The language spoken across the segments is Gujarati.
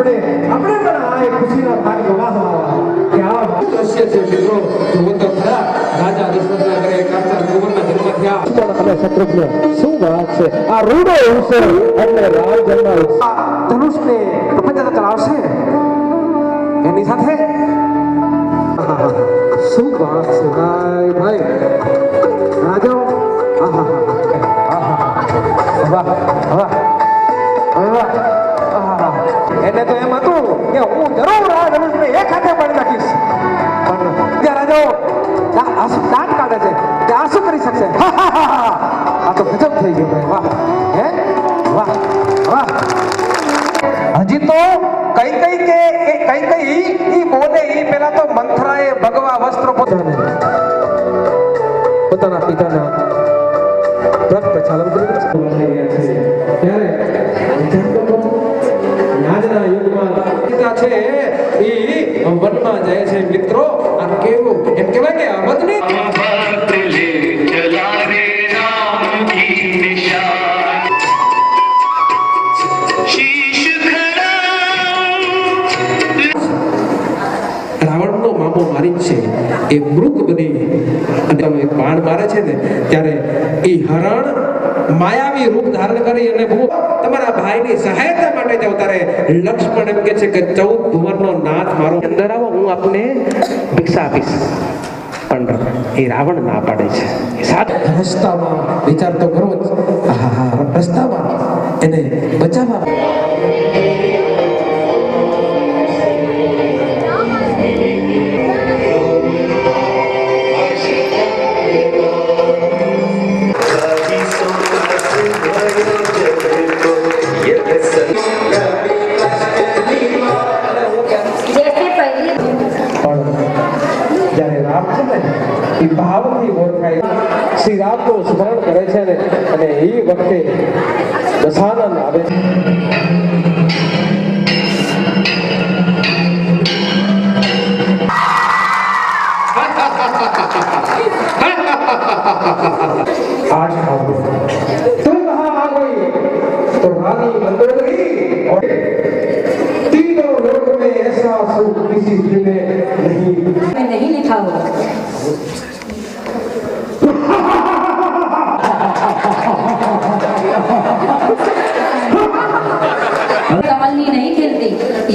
આપણે આપણે પણ આ એક ખુશીના ભાગ ગવાહવા કે આ દ્રશ્ય છે મિત્રો જુઓ તો ખરા રાજા દશરથના ઘરે કાંચા કુંવરના જન્મ થયા. અને શત્રુઘ્ન શું વાત છે? આ રૂડો અવસર એટલે રામ જન્મ ધનુષને પ્રપંચ કરાવશે એની સાથે? શું વાત છે એને તો એમ હતું કે હું જરૂર આ ધનુષને એક હાથે પાડી નાખીશ. પણ બીજા રાજાઓ આંસુ દાંત કાઢે છે તે આ શું કરી શકશે. આ તો ગજબ થઈ ગયું ભાઈ. વાહ. હે? વાહ વાહ. હજી તો કઈ કઈ કે, એ કઈ કઈ ઈ બોલે ઈ પેલા તો મંથરાએ ભગવા વસ્ત્રો પોતાને. પોતાના પિતાના રાવણનો મારી છે. ને, ત્યારે એ હરણ માયાવી રૂપ ધારણ કરી અને બહુ તમારા ભાઈની સહાયતા માટે લક્ષ્મણ એમ કે છે કે ચૌદ ભુવનનો નાથ મારો. અંદર આવો હું આપને ભિક્ષા આપીશ. પણ એ રાવણ ના પાડે છે. સાત રસ્તામાં વિચાર તો કરો જ. રસ્તામાં એને બચાવવા શ્રી રામનું સ્મરણ કરે છે ને અને એ વખતે દશાનંદ આવે છે आज खाओ तुम कहाँ आ गई तो रानी मंदोदरी और तीनों लोक में ऐसा सुख किसी स्त्री ने नहीं में नहीं लिखा हुआ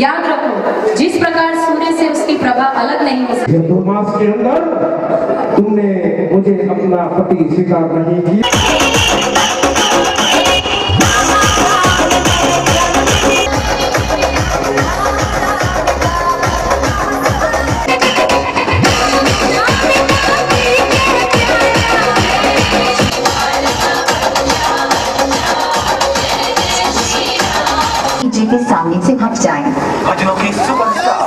याद रखो जिस प्रकार सूर्य से उसकी प्रभा अलग नहीं हो सकती मास के अंदर तुमने मुझे अपना पति स्वीकार नहीं किया जी के सामने से हट जाएँ। 八の件数番でした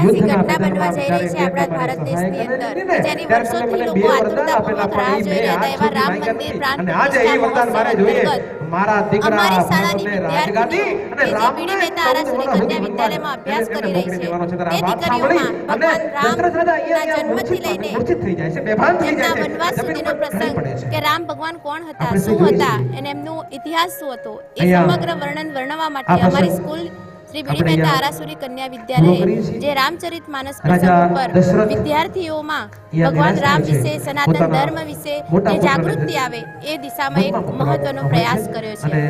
ઐતિહાસિક ઘટના બનવા જઈ રહી છે આપણા ભારત દેશની અંદર. જેની વર્ષોથી લોકો આતુરતાપૂર્વક રાહ જોઈ રહ્યા હતા એવા રામ મંદિર પ્રાણ પ્રતિષ્ઠા મહોત્સવ મારા દીકરા અમારી શાળાની વિદ્યાર્થીની જે આરાસુરી કન્યા વિદ્યાલયમાં અભ્યાસ કરી રહી છે. તે દીકરીઓમાં ભગવાન રામના જન્મથી લઈને એમના વનવાસ સુધીનો પ્રસંગ કે રામ ભગવાન કોણ હતા શું હતા અને એમનો ઇતિહાસ શું હતો એ સમગ્ર વર્ણન વર્ણવા માટે અમારી સ્કૂલ શ્રી બીડી આરાસુરી કન્યા વિદ્યાલય જે રામચરિત માનસ પ્રસંગ ઉપર વિદ્યાર્થીઓમાં ભગવાન રામ વિશે સનાતન ધર્મ વિશે જે જાગૃતિ આવે એ દિશામાં એક મહત્વનો પ્રયાસ કર્યો છે.